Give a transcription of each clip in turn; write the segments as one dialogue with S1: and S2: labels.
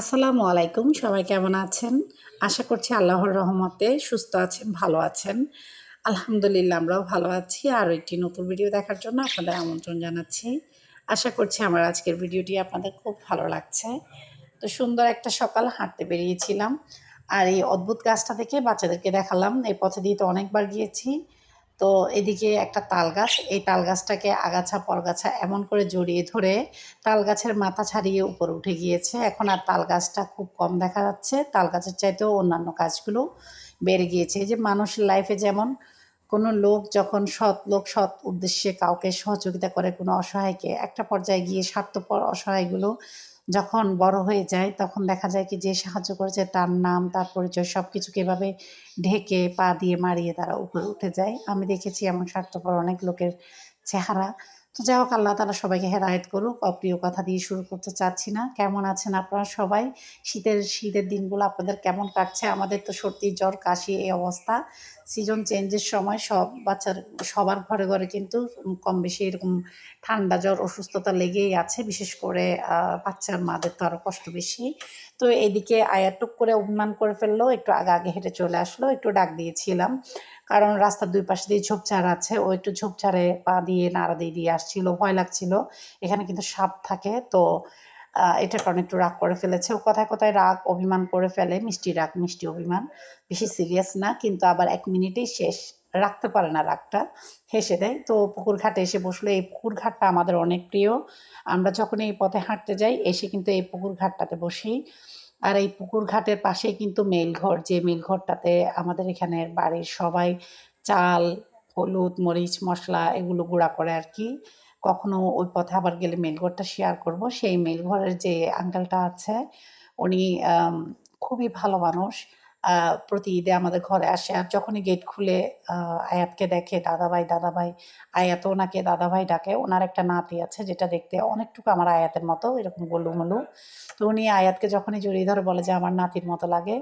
S1: আসসালামু আলাইকুম, সবাই কেমন আছেন? আশা করছি আল্লাহর রহমতে সুস্থ আছেন, ভালো আছেন। আলহামদুলিল্লাহ, আমরাও ভালো আছি। আর একটি নতুন ভিডিও দেখার জন্য আপনাদের আমন্ত্রণ জানাচ্ছি। আশা করছি আমার আজকের ভিডিওটি আপনাদের খুব ভালো লাগছে। তো সুন্দর একটা সকাল, হাঁটতে বেরিয়েছিলাম। আর এই অদ্ভুত গাছটা থেকে বাচ্চাদেরকে দেখালাম। এই পথে দিয়ে তো অনেকবার গিয়েছি। তো এদিকে একটা তাল গাছ এই তাল গাছটাকে আগাছা পরগাছা এমন করে জড়িয়ে ধরে তাল গাছের মাথা ছাড়িয়ে উপরে উঠে গিয়েছে। এখন আর তাল গাছটা খুব কম দেখা যাচ্ছে। তাল গাছের চাইতেও অন্যান্য গাছগুলো বেড়ে গিয়েছে। এই যে মানুষের লাইফে যেমন কোনো লোক যখন সৎ লোক, সৎ উদ্দেশ্যে কাউকে সহযোগিতা করে কোনো অসহায়কে, একটা পর্যায়ে গিয়ে স্বার্থপর অসহায়গুলো যখন বড় হয়ে যায়, তখন দেখা যায় কি যে সাহায্য করেছে তার নাম, তার পরিচয় সব কিছুকে এভাবে ঢেকে পা দিয়ে মারিয়ে তারা উপরে উঠে যায়। আমি দেখেছি এমন স্বার্থপর অনেক লোকের চেহারা। তো যাই হোক, আল্লাহ তালা সবাইকে হেদায়ত করুক। অপ্রিয় কথা দিয়ে শুরু করতে চাচ্ছি না। কেমন আছেন আপনারা সবাই? শীতের শীতের দিনগুলো আপনাদের কেমন কাটছে? আমাদের তো সর্দি, জ্বর, কাশি এই অবস্থা। সিজন চেঞ্জের সময় সব বাচ্চার, সবার ঘরে ঘরে কিন্তু কম বেশি এরকম ঠান্ডা জ্বর, অসুস্থতা লেগেই আছে। বিশেষ করে বাচ্চার মাদের তো আরও কষ্ট বেশি। তো এদিকে আয়াটুক করে অভিমান করে ফেলল, একটু আগে আগে হেঁটে চলে আসলো, একটু ডাক দিয়েছিলাম। কারণ রাস্তার দুই পাশে দিয়ে ঝোপঝাড় আছে, ও একটু ঝোপঝাড়ে পা দিয়ে, নাড়া দিয়ে দিয়ে আসছিল, ভয় লাগছিল। এখানে কিন্তু সাপ থাকে, তো এটার কারণে একটু রাগ করে ফেলেছে। ও কথায় কথায় রাগ, অভিমান করে ফেলে, মিষ্টি রাগ, মিষ্টি অভিমান। বেশি সিরিয়াস না, কিন্তু আবার এক মিনিটেই শেষ। রাখতে পারে না রাগটা, হেসে দেয়। তো পুকুর ঘাটে এসে বসলে। এই পুকুর ঘাটটা আমাদের অনেক প্রিয়। আমরা যখন এই পথে হাঁটতে যাই, এসে কিন্তু এই পুকুর ঘাটটাতে বসি। আর এই পুকুর ঘাটের পাশেই কিন্তু মেলঘর যে মেলঘরটাতে আমাদের এখানের বাড়ির সবাই চাল, হলুদ, মরিচ, মশলা এগুলো গুঁড়া করে আর কি। কখনো ওই পথে আবার গেলে মেলঘরটা শেয়ার করব। সেই মেলঘরের যে আঙ্কেলটা আছে, উনি খুবই ভালো মানুষ। প্রতি ঈদে আমাদের ঘরে আসে আর যখনই গেট খুলে আয়াতকে দেখে, দাদাভাই দাদাভাই, আয়াতও ওনাকে দাদাভাই ডাকে। ওনার একটা নাতি আছে যেটা দেখতে অনেকটুকু আমার আয়াতের মতো, এরকম গোলুমলু। তো উনি আয়াতকে যখনই জড়িয়ে ধরে বলে যে আমার নাতির মতো লাগে,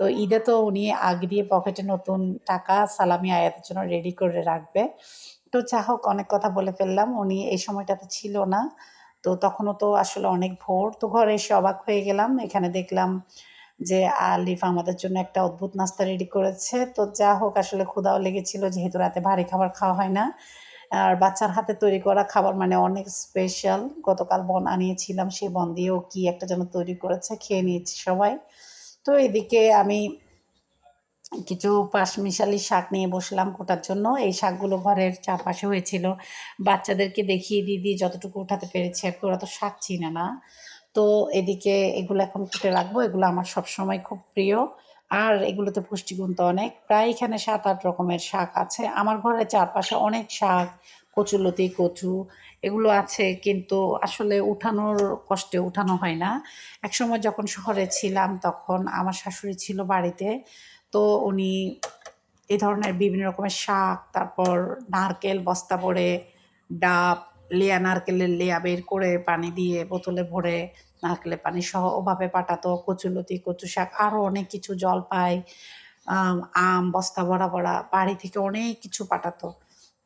S1: তো ঈদে তো উনি আগ দিয়ে পকেটে নতুন টাকা, সালামি আয়াতের জন্য রেডি করে রাখবে। তো যা হোক, অনেক কথা বলে ফেললাম। উনি এই সময়টাতে ছিল না। তো তখনও তো আসলে অনেক ভোর। তো ঘরে এসে অবাক হয়ে গেলাম। এখানে দেখলাম যে আলিফ আমাদের জন্য একটা অদ্ভুত নাস্তা রেডি করেছে। তো যা হোক, আসলে ক্ষুদাও লেগেছিল। যেহেতু রাতে ভারী খাবার খাওয়া হয় না। আর বাচ্চার হাতে তৈরি করা খাবার মানে অনেক স্পেশাল গতকাল বন আনিয়েছিলাম। সেই বন দিয়েও কি একটা যেন তৈরি করেছে, খেয়ে নিয়েছি সবাই। তো এদিকে আমি কিছু পাশমিশালি শাক নিয়ে বসলাম কোটার জন্য। এই শাকগুলো ঘরের চারপাশে হয়েছিল। বাচ্চাদেরকে দেখিয়ে দিয়ে যতটুকু উঠাতে পেরেছি। আর কি, ওরা তো শাক চিনে না। তো এদিকে এগুলো এখন কুটে রাখব। এগুলো আমার সবসময় খুব প্রিয়। আর এগুলোতে পুষ্টিগুণ তো অনেক। প্রায় এখানে সাত আট রকমের শাক আছে। আমার ঘরের চারপাশে অনেক শাক কচুলতি কচু এগুলো আছে। কিন্তু আসলে উঠানোর কষ্টে উঠানো হয় না। একসময় যখন শহরে ছিলাম তখন আমার শাশুড়ি ছিল বাড়িতে। তো উনি এ ধরনের বিভিন্ন রকমের শাক, তারপর নারকেল, বস্তা ভরে, ডাব, লেয়া, নারকেলের লেয়া বের করে পানি দিয়ে বোতলে ভরে নারকেলের পানি সহ ওভাবে পাঠাতো কচুলতি কচু শাক আরও অনেক কিছু জলপাই আম বস্তা ভরা ভরা, বাড়ি থেকে অনেক কিছু পাঠাতো।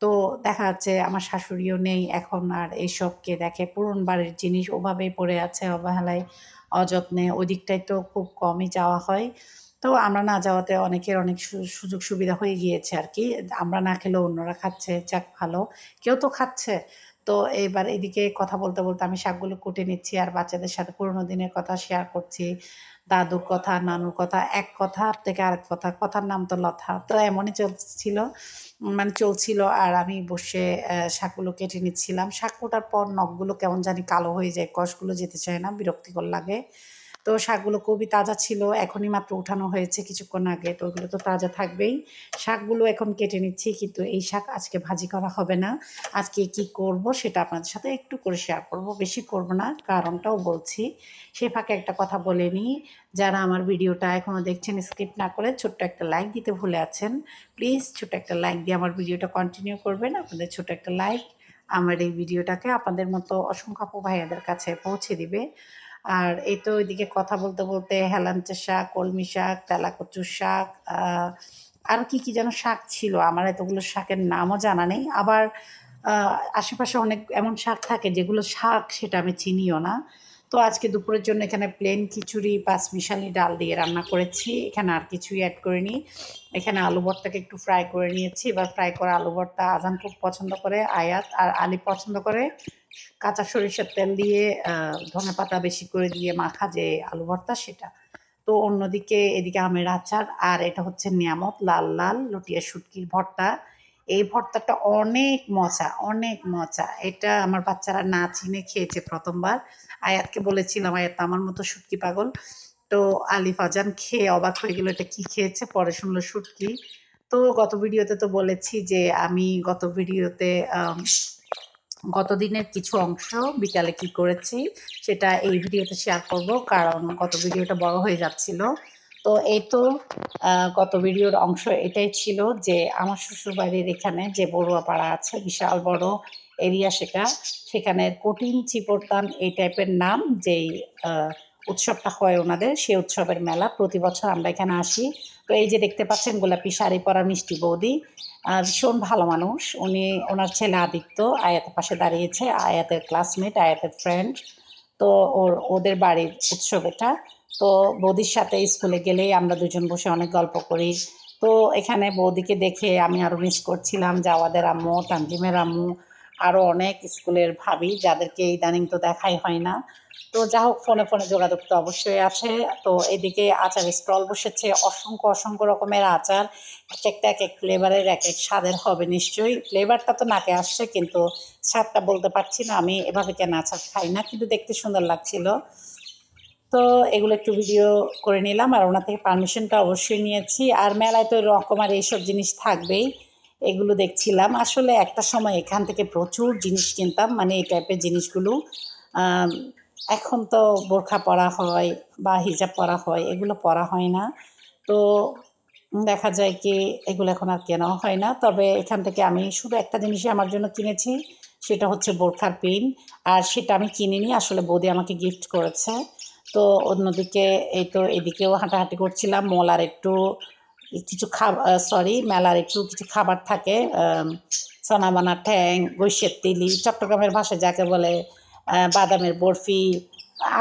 S1: তো দেখা যাচ্ছে আমার শাশুড়িও নেই এখন আর এইসবকে দেখে, পুরন বাড়ির জিনিস ওভাবেই পড়ে আছে অবহেলায়, অযত্নে। ওই দিকটায় তো খুব কমই যাওয়া হয়। তো আমরা না যাওয়াতে অনেকের অনেক সুযোগ সুবিধা হয়ে গিয়েছে আর কি আমরা না খেলেও অন্যরা খাচ্ছে, যাক ভালো। কেউ তো খাচ্ছে। তো এবার এদিকে কথা বলতে বলতে আমি শাকগুলো কুটে নিচ্ছি আর বাচ্চাদের সাথে পুরোনো দিনের কথা শেয়ার করছি। দাদুর কথা, নানুর কথা, এক কথা থেকে আরেক কথা। কথার নাম তো লথা তো এমনই চলছিল মানে চলছিল আর আমি বসে শাকগুলো কেটে নিচ্ছিলাম। শাক কোটার পর নখগুলো কেমন জানি কালো হয়ে যায়, কষগুলো যেতে চায় না, বিরক্তিকর লাগে। তো শাকগুলো খুবই তাজা ছিল, এখনই মাত্র উঠানো হয়েছে কিছুক্ষণ আগে, তো ওইগুলো তো তাজা থাকবেই। শাকগুলো এখন কেটে নিচ্ছি, কিন্তু এই শাক আজকে ভাজি করা হবে না। আজকে কি করব সেটা আপনাদের সাথে একটু করে শেয়ার করব, বেশি করব না, কারণটাও বলছি। সে ফাঁকে একটা কথা বলে নিই, যারা আমার ভিডিওটা এখনও দেখছেন স্কিপ না করে ছোট্ট একটা লাইক দিতে ভুলে আছেন প্লিজ ছোট্ট একটা লাইক দিয়ে আমার ভিডিওটা কন্টিনিউ করবেন, আপনাদের ছোট একটা লাইক আমার এই ভিডিওটাকে আপনাদের মতো অসংখ্য ভাইয়াদের কাছে পৌঁছে দিবে। আর এই তো ওইদিকে কথা বলতে বলতে হেলাঞ্চা শাক, কলমি শাক, তেলাকচুর শাক আরও কী কী যেন শাক ছিল? আমার এতগুলো শাকের নামও জানা নেই। আবার আশেপাশে অনেক এমন শাক থাকে যেগুলো শাক সেটা আমি চিনিও না। তো আজকে দুপুরের জন্য এখানে প্লেন খিচুড়ি পাঁচ মিশালি ডাল দিয়ে রান্না করেছি। এখানে আর কিছুই অ্যাড করিনি। এখানে আলু ভর্তাকে একটু ফ্রাই করে নিয়েছি। এবার ফ্রাই করা আলু ভর্তা আজান খুব পছন্দ করে, আয়াত আর আলি পছন্দ করে। কাঁচা সরিষার তেল দিয়ে ধনে পাতা বেশি করে দিয়ে মাখা যে আলু ভর্তা সেটা। তো অন্যদিকে এদিকে আমের আচার, আর এটা হচ্ছে নিয়ামত, লাল লাল লুটিয়া শুটকির ভর্তা। এই ভর্তাটা অনেক মজা অনেক মজা। এটা আমার বাচ্চারা না চিনে খেয়েছে প্রথমবার। আয়াতকে বলেছিলাম, আয়াত, আমার মতো শুটকি পাগল? তো আলিফ আজান খেয়ে অবাক হয়ে গেলো, এটা কি খেয়েছে? পরে শুনলো শুটকি। তো গত ভিডিওতে তো বলেছি যে, আমি গত ভিডিওতে গত দিনের কিছু অংশ বিকালে কি করেছি সেটা এই ভিডিওতে শেয়ার করব, কারণ গত ভিডিওটা বড় হয়ে যাচ্ছিল। তো এই তো গত ভিডিওর অংশ এটাই ছিল যে আমার শ্বশুরবাড়ির এখানে যে বড়ুয়া পাড়া আছে, বিশাল বড় এরিয়া সেটা, সেখানে কঠিন চিপরতান এই টাইপের নাম যেই উৎসবটা হয় ওনাদের, সেই উৎসবের মেলা। প্রতি বছর আমরা এখানে আসি। তো এই যে দেখতে পাচ্ছেন গোলাপি শাড়ি পরা মিষ্টি বৌদি। ভীষণ ভালো মানুষ। উনি, ওনার ছেলে আদিত্য, আয়াতের পাশে দাঁড়িয়েছে, আয়াতের ক্লাসমেট আয়াতের ফ্রেন্ড তো ওর, ওদের বাড়ির উৎসব এটা। তো বৌদির সাথে স্কুলে গেলেই আমরা দুজন বসে অনেক গল্প করি। তো এখানে বৌদিকে দেখে আমি আরও মিস করছিলাম, জাওয়াদের আম্মু, তানজিমের আম্মু। আরও অনেক স্কুলের ভাবি যাদেরকে ইদানিং তো দেখাই হয় না। তো যা হোক, ফোনে ফোনে যোগাযোগ তো অবশ্যই আছে। তো এদিকে আচার স্টল বসেছে, অসংখ্য অসংখ্য রকমের আচার। এক একটা এক এক ফ্লেভারের এক এক স্বাদের হবে নিশ্চয়ই। ফ্লেভারটা তো নাকে আসছে, কিন্তু স্বাদটা বলতে পারছি না। আমি এভাবে কেন আচার খাই না, কিন্তু দেখতে সুন্দর লাগছিল। তো এগুলো একটু ভিডিও করে নিলাম, আর ওনার থেকে পারমিশনটা অবশ্যই নিয়েছি। আর মেলায় তো রকম আর এইসব জিনিস থাকবেই। এগুলো দেখছিলাম। আসলে একটা সময় এখান থেকে প্রচুর জিনিস কিনতাম মানে এই টাইপের জিনিসগুলো এখন তো বোরখা পরা হয় বা হিজাব পরা হয়, এগুলো পরা হয় না। তো দেখা যায় কি, এগুলো এখন আর কেনাও হয় না। তবে এখান থেকে আমি শুধু একটা জিনিসই আমার জন্য কিনেছি, সেটা হচ্ছে বোরখার পিন আর সেটা আমি কিনিনি, আসলে বৌদি আমাকে গিফট করেছে। তো অন্যদিকে এই তো এদিকেও হাঁটাহাঁটি করছিলাম, মল আর একটু কিছু খাবার সরি মেলার একটু কিছু খাবার থাকে সোনাবানা ঠ্যাং গৈসের তিলি, চট্টগ্রামের ভাষায় যাকে বলে বাদামের বরফি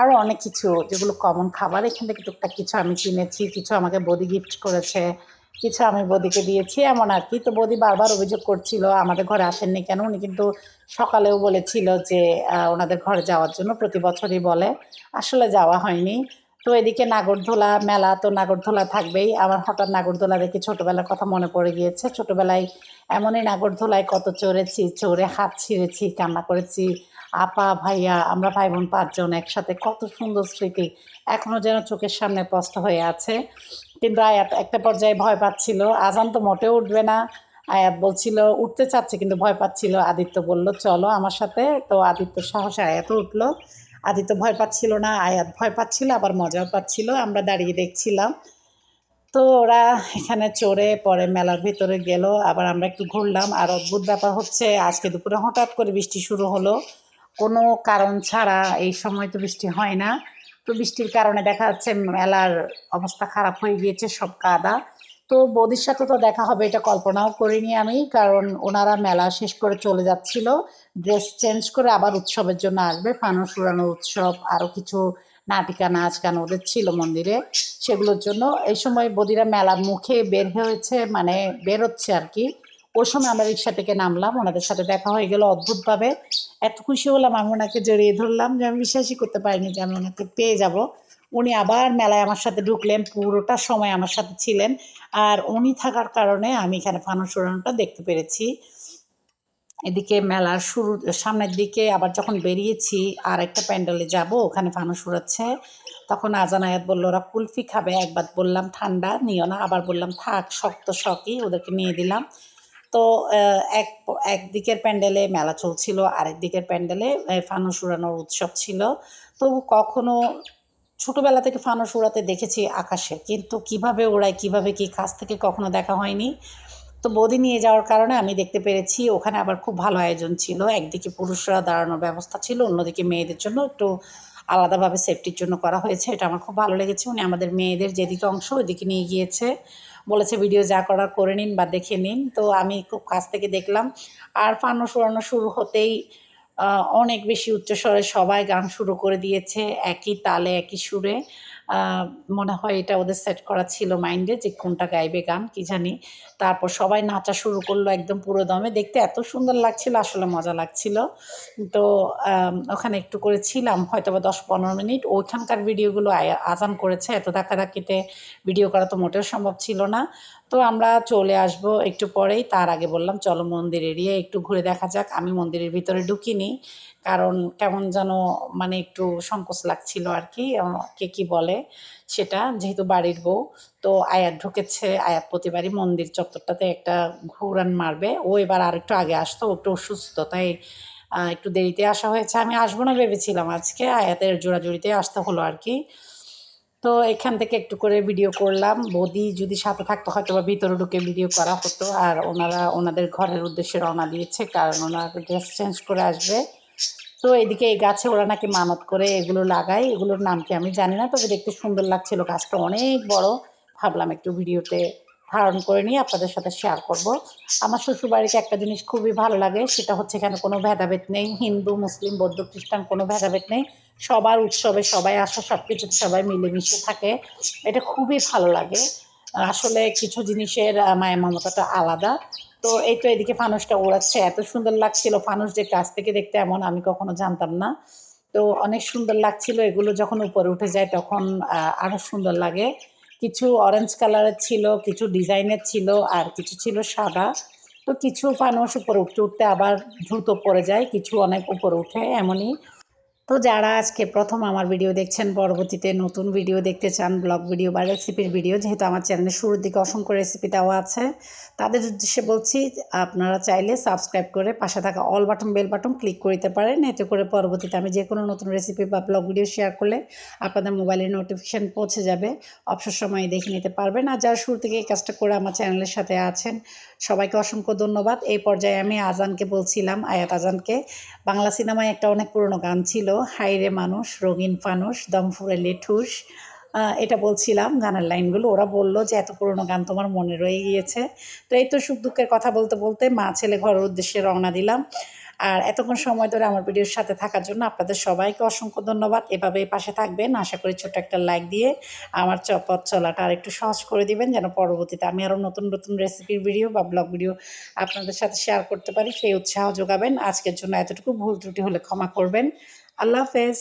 S1: আরও অনেক কিছু যেগুলো কমন খাবার। এখান থেকে টুকটাক কিছু আমি কিনেছি, কিছু আমাকে বদি গিফট করেছে, কিছু আমি বদিকে দিয়েছি, এমন আর কি। তো বদি বারবার অভিযোগ করছিল, আমাদের ঘরে আসেননি কেন? উনি কিন্তু সকালেও বলেছিল যে ওনাদের ঘরে যাওয়ার জন্য প্রতি বছরই বলে। আসলে যাওয়া হয়নি। তো এদিকে নাগরদোলা মেলা তো নাগরদোলা থাকবেই। আমার হঠাৎ নাগরদোলা দেখে ছোটোবেলার কথা মনে পড়ে গিয়েছে। ছোটোবেলায় এমনই নাগরদোলায় কত চড়েছি, চড়ে হাত ছিঁড়েছি, কান্না করেছি। আপা, ভাইয়া, আমরা ভাই বোন পাঁচজন একসাথে কত সুন্দর স্মৃতি এখনও যেন চোখের সামনে স্পষ্ট হয়ে আছে। কিন্তু আয়াত একটা পর্যায়ে ভয় পাচ্ছিল। আজান তো মোটেও উঠবে না। আয়াত বলছিল, উঠতে চাচ্ছে, কিন্তু ভয় পাচ্ছিল। আদিত্য বলল, চলো আমার সাথে। তো আদিত্য সাহসে আয়াত উঠল। আদিত্য ভয় পাচ্ছিল না, আয়াত ভয় পাচ্ছিল, আবার মজাও পাচ্ছিল। আমরা দাঁড়িয়ে দেখছিলাম। তো ওরা এখানে চড়ে পরে মেলার ভিতরে গেল, আবার আমরা একটু ঘুরলাম। আর অদ্ভুত ব্যাপার হচ্ছে, আজকে দুপুরে হঠাৎ করে বৃষ্টি শুরু হলো। কোনো কারণ ছাড়া এই সময় তো বৃষ্টি হয় না। তো বৃষ্টির কারণে দেখা যাচ্ছে, মেলার অবস্থা খারাপ হয়ে গিয়েছে, সব কাদা। তো বৌদির সাথে তো দেখা হবে, এটা কল্পনাও করিনি আমি, কারণ ওনারা মেলা শেষ করে চলে যাচ্ছিল। ড্রেস চেঞ্জ করে আবার উৎসবের জন্য আসবে। ফানুস উড়ানো উৎসব আরও কিছু নাটিকা নাচ গান ওদের ছিল মন্দিরে সেগুলোর জন্য। এই সময় বদিরা মেলার মুখে বের হয়েছে মানে বেরোচ্ছে আর কি। ওই সময় আমরা রিক্সা থেকে নামলাম, ওনাদের সাথে দেখা হয়ে গেল অদ্ভুতভাবে। এত খুশি হলাম, আমি ওনাকে জড়িয়ে ধরলাম যে আমি বিশ্বাসই করতে পারিনি যে আমি ওনাকে পেয়ে যাব। উনি আবার মেলায় আমার সাথে ঢুকলেন, পুরোটা সময় আমার সাথে ছিলেন। আর উনি থাকার কারণে আমি এখানে ফানুস উড়ানোটা দেখতে পেরেছি। এদিকে মেলার শুরু, সামনের দিকে আবার যখন বেরিয়েছি আর একটা প্যান্ডেলে যাব, ওখানে ফানুস উড়াচ্ছে তখন আজান আয়াত বলল, ওরা কুলফি খাবে। একবার বললাম, ঠান্ডা, নিও না। আবার বললাম, থাক, শক্ত শখই ওদেরকে নিয়ে দিলাম। তো এক, একদিকের প্যান্ডেলে মেলা চলছিল আরেক দিকের প্যান্ডেলে ফানুস উড়ানোর উৎসব ছিল। তো কখনো ছোটোবেলা থেকে ফানুস উড়াতে দেখেছি আকাশে। কিন্তু কীভাবে ওড়ায়, কীভাবে কি কাছ থেকে কখনো দেখা হয়নি। তো বদি নিয়ে যাওয়ার কারণে আমি দেখতে পেরেছি, ওখানে আবার খুব ভালো আয়োজন ছিল। একদিকে পুরুষরা দাঁড়ানোর ব্যবস্থা ছিল, অন্যদিকে মেয়েদের জন্য একটু আলাদাভাবে সেফটির জন্য করা হয়েছে। এটা আমার খুব ভালো লেগেছে। উনি আমাদের মেয়েদের যেদিকে অংশ, ওইদিকে নিয়ে গিয়েছে। বলেছে, ভিডিও যা করার করে নিন বা দেখে নিন। তো আমি খুব কাছ থেকে দেখলাম। আর ফানো সরানো শুরু হতেই অনেক বেশি উচ্চস্বরে সবাই গান শুরু করে দিয়েছে একই তালে একই সুরে। মনে হয় এটা ওদের সেট করা ছিল মাইন্ডে যে কোনটা গাইবে গান, কি জানি। তারপর সবাই নাচা শুরু করল একদম পুরো দমে। দেখতে এত সুন্দর লাগছিল, আসলে মজা লাগছিল। তো ওখানে একটু করে ছিলাম হয়তো বা দশ পনেরো মিনিট। ওইখানকার ভিডিওগুলো আজান করেছে। এত ধাক্কাধাক্কিতে ভিডিও করা তো মোটেও সম্ভব ছিল না। তো আমরা চলে আসব একটু পরেই। তার আগে বললাম, চলো মন্দির এরিয়া একটু ঘুরে দেখা যাক। আমি মন্দিরের ভিতরে ঢুকিনি। কারণ কেমন যেন মানে একটু সংকোচ লাগছিল আর কি কে কি বলে সেটা, যেহেতু বাড়ির বউ, তো আয়াত ঢুকেছে আয়াত প্রতিবারই মন্দির চত্বরটাতে একটা ঘুরান মারবে। ও এবার আর একটু আগে আসতো একটু অসুস্থ, তাই একটু দেরিতে আসা হয়েছে। আমি আসব না ভেবেছিলাম আজকে আয়াতের জোড়াজুড়িতে আসতে হলো আর কি। তো এখান থেকে একটু করে ভিডিও করলাম। বৌদি যদি সাথে থাকতো হয়তো বা ভিতরে ঢুকে ভিডিও করা হতো। আর ওনারা, ওনাদের ঘরের উদ্দেশ্যে রওনা দিয়েছে, কারণ ওনারা ড্রেস চেঞ্জ করে আসবে। তো এদিকে এই গাছে ওরা নাকি মানত করে এগুলো লাগায়। এগুলোর নাম কি আমি জানি না, তবে দেখতে সুন্দর লাগছিল। গাছটা অনেক বড়। ভাবলাম একটু ভিডিওতে ধারণ করে নিয়ে আপনাদের সাথে শেয়ার করব। আমার শ্বশুরবাড়িতে একটা জিনিস খুবই ভালো লাগে, সেটা হচ্ছে এখানে কোনো ভেদাভেদ নেই। হিন্দু, মুসলিম, বৌদ্ধ, খ্রিস্টান কোনো ভেদাভেদ নেই। সবার উৎসবে সবাই আসা সব কিছুতে সবাই মিলেমিশে থাকে। এটা খুবই ভালো লাগে। আসলে কিছু জিনিসের মায়া মমতাটা আলাদা। তো এই তো এদিকে ফানুসটা ওড়াচ্ছে এত সুন্দর লাগছিল ফানুস যে কাছ থেকে দেখতে এমন আমি কখনো জানতাম না। তো অনেক সুন্দর লাগছিল এগুলো যখন উপরে উঠে যায় তখন আহ, আরও সুন্দর লাগে। কিছু অরেঞ্জ কালারের ছিল কিছু ডিজাইনের ছিল আর কিছু ছিল সাদা। তো কিছু ফানুস উপরে উঠতে উঠতে আবার দ্রুত পড়ে যায় কিছু অনেক উপরে উঠে এমনই। তো যারা আজকে প্রথম আমার ভিডিও দেখছেন, পরবর্তীতে নতুন ভিডিও দেখতে চান ব্লগ ভিডিও বা রেসিপির ভিডিও যেহেতু আমার চ্যানেলের শুরুর দিকে অসংখ্য রেসিপি দেওয়া আছে, তাদের উদ্দেশ্যে বলছি আপনারা চাইলে সাবস্ক্রাইব করে পাশে থাকা all button bell button click করতে পারেন। এতে করে পরবর্তীতে আমি যে কোনো নতুন রেসিপি বা ব্লগ ভিডিও শেয়ার করলে আপনাদের মোবাইলে নোটিফিকেশান পৌঁছে যাবে। অবসর সময় দেখে নিতে পারবেন। আর যারা শুরু থেকে এই কাজটা করে আমার চ্যানেলের সাথে আছেন, সবাইকে অসংখ্য ধন্যবাদ। এই পর্যায়ে আমি আজানকে বলছিলাম, আয়াত আজানকে। বাংলা সিনেমায় একটা অনেক পুরনো গান ছিল হাইরে মানুষ, রঙিন ফানুষ দমফুরে লেঠুস। এটা বলছিলাম গানের লাইনগুলো। ওরা বলল যে, এত পুরনো গান তোমার মনে রয়ে গিয়েছে। তো এই তো সুখ দুঃখের কথা বলতে বলতে মা ছেলে ঘরের উদ্দেশ্যে রওনা দিলাম। আর এতক্ষণ সময় ধরে আমার ভিডিওর সাথে থাকার জন্য আপনাদের সবাইকে অসংখ্য ধন্যবাদ। এভাবে পাশে থাকবেন। আশা করি ছোট্ট একটা লাইক দিয়ে আমার চ- পথ চলাটা আর একটু সহজ করে দিবেন। যেন পরবর্তীতে আমি আরও নতুন নতুন রেসিপির ভিডিও বা ব্লগ ভিডিও আপনাদের সাথে শেয়ার করতে পারি, সেই উৎসাহ যোগাবেন। আজকের জন্য এতটুকু। ভুল ত্রুটি হলে ক্ষমা করবেন। আল্লাহ হাফেজ।